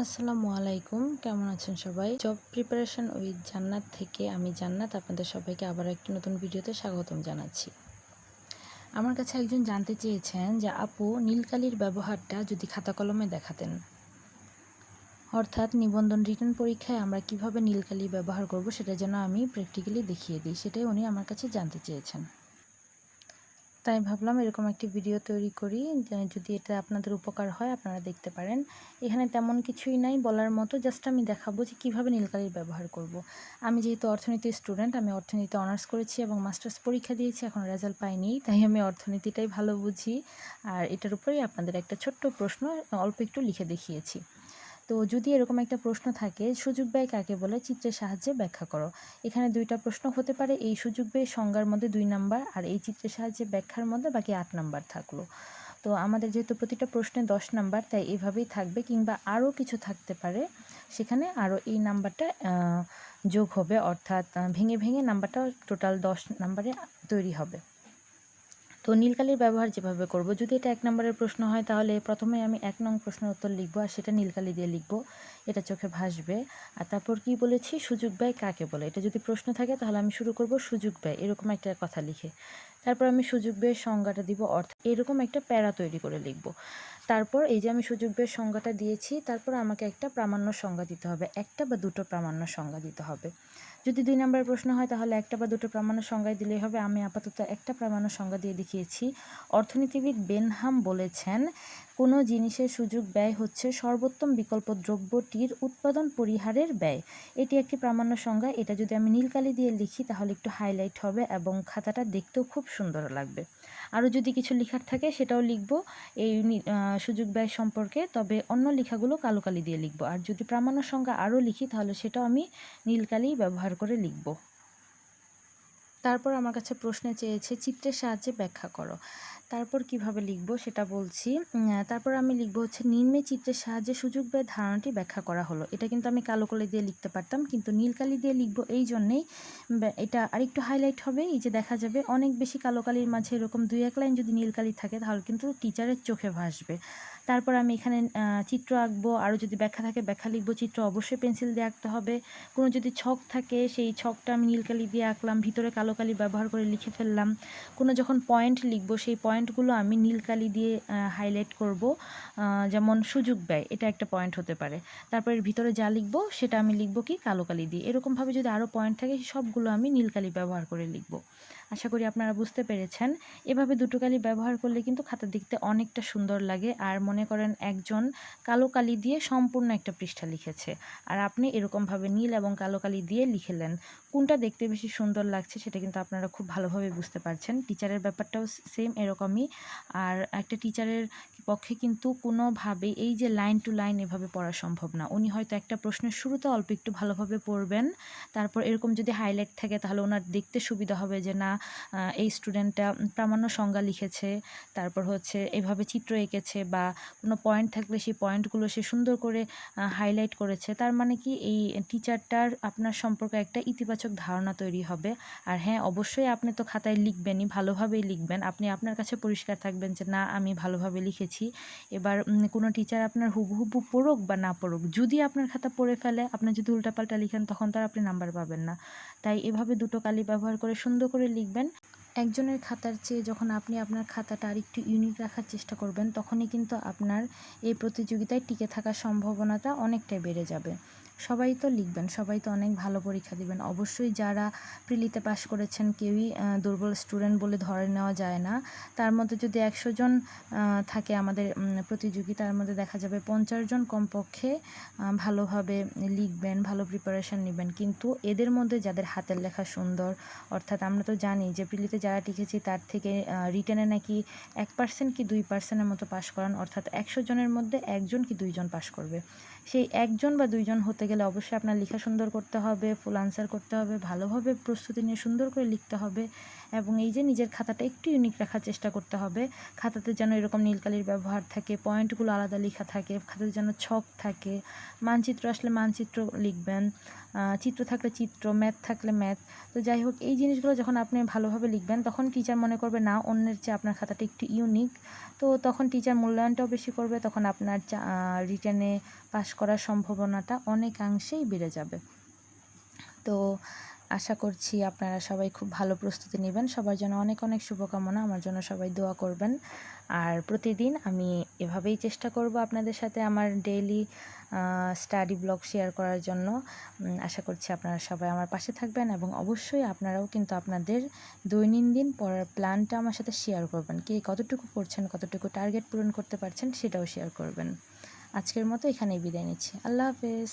আসসালামু আলাইকুম। কেমন আছেন সবাই? জব প্রিপারেশন উইথ জান্নাত থেকে আমি জান্নাত আপনাদের সবাইকে আবার একটি নতুন ভিডিওতে স্বাগতম জানাচ্ছি। আমার কাছে একজন জানতে চেয়েছেন যে, আপু, নীলকালির ব্যবহারটা যদি খাতা কলমে দেখাতেন। অর্থাৎ নিবন্ধন রিটার্ন পরীক্ষায় আমরা কীভাবে নীলকালি ব্যবহার করব সেটা যেন আমি প্র্যাকটিক্যালি দেখিয়ে দিই, সেটাই উনি আমার কাছে জানতে চেয়েছেন। তাই ভাবলাম এরকম একটি ভিডিও তৈরি করি যদি এটা আপনাদের উপকার হয় আপনারা দেখতে পারেন। এখানে তেমন কিছুই নাই বলার মতো জাস্ট আমি দেখাবো যে কীভাবে নীলকালির ব্যবহার করব। আমি যেহেতু অর্থনীতির স্টুডেন্ট আমি অর্থনীতিতে অনার্স করেছি এবং মাস্টার্স পরীক্ষা দিয়েছি, এখন রেজাল্ট পাইনি, তাই আমি অর্থনীতিটাই ভালো বুঝি। আর এটার উপরেই আপনাদের একটা ছোট্ট প্রশ্ন, অল্প একটু লিখে দেখিয়েছি। তো যদি এরকম একটা প্রশ্ন থাকে, সুযোগ ব্যয় কাকে বলে? চিত্রের সাহায্যে ব্যাখ্যা করো। এখানে দুইটা প্রশ্ন হতে পারে, এই সুযোগ ব্যয় সংজ্ঞার মধ্যে দুই নাম্বার আর এই চিত্রের সাহায্যে ব্যাখ্যার মধ্যে বাকি আট নাম্বার থাকল। তো আমাদের যেহেতু প্রতিটা প্রশ্নে দশ নাম্বার, তাই এভাবেই থাকবে কিংবা আরও কিছু থাকতে পারে, সেখানে আরও এই নাম্বারটা যোগ হবে। অর্থাৎ ভেঙে ভেঙে নাম্বারটা টোটাল দশ নাম্বারে তৈরি হবে। তো নীলকালির ব্যবহার যেভাবে করব, যদি এটা এক নম্বরের প্রশ্ন হয়, তাহলে প্রথমে আমি এক নং প্রশ্নের উত্তর লিখব আর সেটা নীলকালি দিয়ে লিখব। এটা চোখে ভাসবে। আর তারপর কি বলেছি? সুযোগ ব্যয় কাকে বলে? এটা যদি প্রশ্ন থাকে, তাহলে আমি শুরু করব সুযোগ ব্যয়। এরকম একটা কথা লিখে। তারপর আমি সুযোগ ব্যয়ের সংজ্ঞাটা দিব অর্থ। এরকম একটা প্যারা তৈরি করে লিখব। তারপর এই যে আমি সুযোগ বের সংজ্ঞাটা দিয়েছি, তারপর আমাকে একটা প্রামাণ্য সংজ্ঞা দিতে হবে। একটা বা দুটো প্রামাণ্য সংজ্ঞা দিতে হবে। যদি দুই নম্বরের প্রশ্ন হয়, তাহলে একটা বা দুটো প্রামাণ্য সংজ্ঞায় দিলেই হবে। আমি আপাতত একটা প্রামাণ্য সংজ্ঞা দিয়ে দেখিয়েছি। অর্থনীতিবিদ বেনহাম বলেছেন কোনো জিনিসের সুযোগ ব্যয় হচ্ছে সর্বোত্তম বিকল্প দ্রব্যটির উৎপাদন পরিহারের ব্যয়। এটি একটি প্রামাণ্য সংজ্ঞা। এটা যদি আমি নীলকালি দিয়ে লিখি, তাহলে একটু হাইলাইট হবে এবং খাতাটা দেখতেও খুব সুন্দর লাগবে। আরও যদি কিছু লেখার থাকে, সেটাও লিখব। এই সুযোগ ব্যয় সম্পর্কে, তবে অন্য লেখাগুলো কালো কালি দিয়ে লিখব। আর যদি প্রামাণ্য সংজ্ঞা আরও লিখি, তাহলে সেটাও আমি নীলকালি ব্যবহার করে লিখব। তারপর আমার কাছে প্রশ্নে চেয়েছে, চিত্রের সাহায্যে ব্যাখ্যা করো। তারপর কীভাবে লিখব সেটা বলছি। তারপর আমি লিখব হচ্ছে, নিম্নে চিত্রের সাহায্যে সুযোগ ব্যয় ধারণাটি ব্যাখ্যা করা হলো। এটা কিন্তু আমি কালো কালি দিয়ে লিখতে পারতাম, কিন্তু নীলকালি দিয়ে লিখব এই জন্যেই এটা আরেকটু হাইলাইট হবে। এই যে দেখা যাবে, অনেক বেশি কালো কালির মাঝে এরকম দুই এক লাইন যদি নীলকালি থাকে, তাহলে কিন্তু টিচারের চোখে ভাসবে। তারপর আমি এখানে চিত্র আঁকবো, আরও যদি ব্যাখ্যা থাকে, ব্যাখ্যা লিখব, চিত্র অবশ্যই পেন্সিল দিয়ে আঁকতে হবে। কোনো যদি ছক থাকে, সেই ছকটা আমি নীলকালি দিয়ে আঁকলাম, ভিতরে কালো কালি ব্যবহার করে লিখে ফেললাম। কোনো যখন পয়েন্ট লিখব, সেই পয়েন্টগুলো আমি নীল কালি দিয়ে হাইলাইট করব যেমন সুযোগ ব্যয়, এটা একটা পয়েন্ট হতে পারে। তারপরে ভিতরে যা লিখব, সেটা আমি লিখব কি? কালো কালি দিয়ে। এরকমভাবে যদি আরও পয়েন্ট থাকে, সবগুলো আমি নীল কালি ব্যবহার করে লিখব। আশা করি আপনারা বুঝতে পেরেছেন। এভাবে দুটো কালি ব্যবহার করলে কিন্তু খাতা দেখতে অনেকটা সুন্দর লাগে। আর মনে করেন একজন কালো কালি দিয়ে সম্পূর্ণ একটা পৃষ্ঠা লিখেছে। আর আপনি এরকমভাবে নীল এবং কালো কালি দিয়ে লিখেলেন। কোনটা দেখতে বেশি সুন্দর লাগছে সেটা কিন্তু আপনারা খুব ভালোভাবে বুঝতে পারছেন। টিচারের ব্যাপারটাও সেম এরকমই। আর একটা টিচারের পক্ষে কিন্তু কোনোভাবে এই যে লাইন টু লাইন এভাবে পড়া সম্ভব না। উনি হয়তো একটা প্রশ্নের শুরুতে অল্প একটু ভালোভাবে পড়বেন, তারপর এরকম যদি হাইলাইট থাকে তাহলে ওনার দেখতে সুবিধা হবে যে না এই স্টুডেন্টটা প্রামাণ্য সংজ্ঞা লিখেছে, তারপর হচ্ছে এভাবে চিত্র এঁকেছে বা কোনো পয়েন্ট থাকলে সেই পয়েন্টগুলো সে সুন্দর করে হাইলাইট করেছে, তার মানে কি এই টিচারটার আপনার সম্পর্কে একটা ইতিবাচক ধারণা তৈরি হবে। আর হ্যাঁ অবশ্যই আপনি তো খাতায় লিখবেনই, ভালোভাবেই লিখবেন। আপনি আপনার কাছে পরিষ্কার থাকবেন যে না, আমি ভালোভাবে লিখেছি। এবার কোনো টিচার আপনার হুবহুবু পড়ুক বা না পড়ুক, যদি আপনার খাতা পড়ে ফেলে আপনার যদি উল্টাপাল্টা লিখেন, তখন তো আর আপনি নাম্বার পাবেন না। তাই এভাবে দুটো কালি ব্যবহার করে সুন্দর করে লিখবেন। একজনের খাতার চেয়ে যখন আপনি আপনার খাতাটা আরেকটু ইউনিক রাখার চেষ্টা করবেন, তখনই কিন্তু আপনার এই প্রতিযোগিতায় টিকে থাকার সম্ভাবনাটা অনেকটাই বেড়ে যাবে। সবাই তো লিখবেন, সবাই তো অনেক ভালো পরীক্ষা দিবেন। অবশ্যই যারা প্রিলিতে পাশ করেছেন কেউই দুর্বল স্টুডেন্ট বলে ধরে নেওয়া যায় না। তার মধ্যে যদি একশো জন থাকে আমাদের প্রতিযোগী, তার মধ্যে দেখা যাবে পঞ্চাশ জন কমপক্ষে ভালোভাবে লিখবেন, ভালো প্রিপারেশন নেবেন। কিন্তু এদের মধ্যে যাদের হাতের লেখা সুন্দর, অর্থাৎ আমরা তো জানি যে প্রিলিতে যারা টিকেছি তার থেকে রিটার্নে নাকি এক পার্সেন্ট কি দুই পার্সেন্টের মতো পাশ করান, অর্থাৎ একশো জনের মধ্যে একজন কি দুইজন পাশ করবে। সেই একজন বা দুইজন হতে করতে গেলে অবশ্যই আপনার লেখা সুন্দর করতে হবে ফুল আনসার করতে হবে, ভালোভাবে প্রস্তুতি নিয়ে সুন্দর করে লিখতে হবে এবং এই যে নিজের খাতাটা একটু ইউনিক রাখার চেষ্টা করতে হবে। খাতাতে যেন এরকম নীলকালির ব্যবহার থাকে পয়েন্টগুলো আলাদা লেখা থাকে, খাতাতে যেন ছক থাকে, মানচিত্র আসলে মানচিত্র লিখবেন। চিত্র থাকলে চিত্র ম্যাথ থাকলে ম্যাথ তো যাই হোক, এই জিনিসগুলো যখন আপনি ভালোভাবে লিখবেন, তখন টিচার মনে করবে, না, অন্যের চেয়ে আপনার খাতাটা একটু ইউনিক তো তখন টিচার মূল্যায়নটাও বেশি করবে, তখন আপনার রিটার্নে পাস করার সম্ভাবনাটা অনেকাংশেই বেড়ে যাবে। তো আশা করছি আপনারা সবাই খুব ভালো প্রস্তুতি নেবেন। সবার জন্য অনেক অনেক শুভকামনা। আমার জন্য সবাই দোয়া করবেন। আর প্রতিদিন আমি এভাবেই চেষ্টা করব আপনাদের সাথে আমার ডেইলি স্টাডি ব্লগ শেয়ার করার জন্য। আশা করছি আপনারা সবাই আমার পাশে থাকবেন এবং অবশ্যই আপনারাও কিন্তু আপনাদের দৈনন্দিন পড়ার প্ল্যানটা আমার সাথে শেয়ার করবেন। কে কতটুকু করছেন কতটুকু টার্গেট পূরণ করতে পারছেন সেটাও শেয়ার করবেন। আজকের মতো এখানেই বিদায় নিচ্ছি। আল্লাহ হাফেজ।